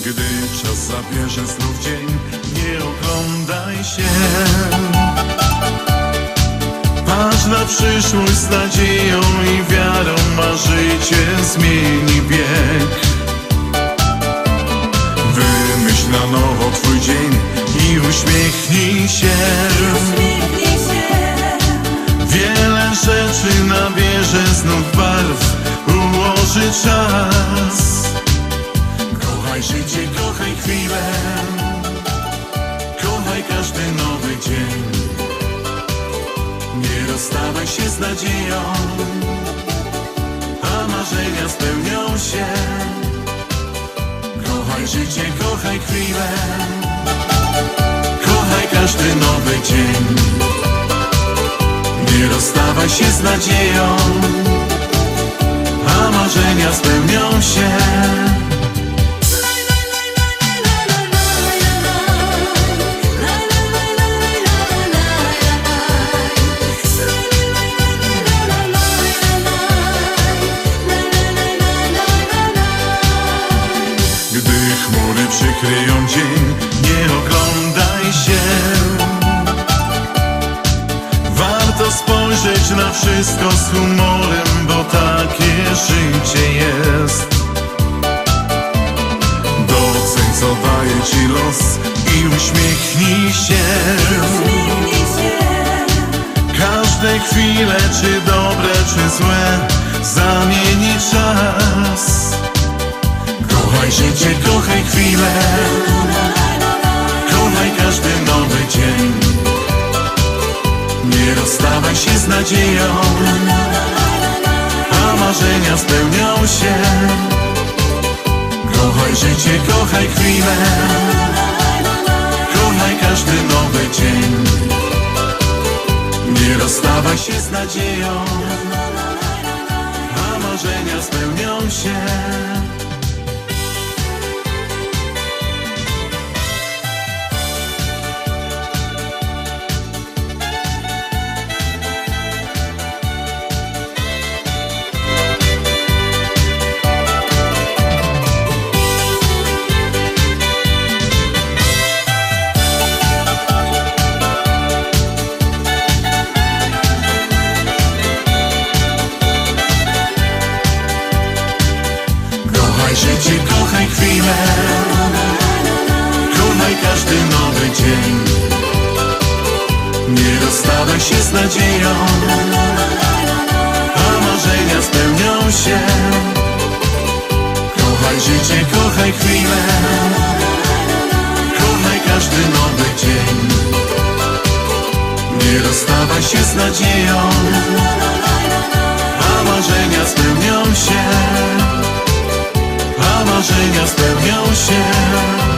Gdy czas zabierze znów dzień, nie oglądaj się. Patrz na przyszłość z nadzieją i wiarą, a życie zmieni bieg. Wymyśl na nowo twój dzień i uśmiechnij się. Uśmiechnij się, Wiele rzeczy nabierze znów barw, ułoży czas. Kochaj życie, kochaj chwilę, kochaj każdy nowy dzień. Nie rozstawaj się z nadzieją, a marzenia spełnią się. Kochaj życie, kochaj chwilę, kochaj każdy nowy dzień. Nie rozstawaj się z nadzieją, a marzenia spełnią się. Chmury przykryją dzień, nie oglądaj się. Warto spojrzeć na wszystko z humorem, bo takie życie jest. Doceń, co daje ci los i uśmiechnij się. uśmiechnij się, Każde chwile, czy dobre, czy złe, nadzieją, a marzenia spełnią się. Kochaj życie, kochaj chwilę, kochaj każdy nowy dzień. Nie rozstawaj się z nadzieją, a marzenia spełnią się. Kochaj każdy nowy dzień. Nie rozstawaj się z nadzieją. A marzenia spełnią się. Kochaj życie, kochaj chwilę. Kochaj każdy nowy dzień. Nie rozstawaj się z nadzieją marzenia spełnią się.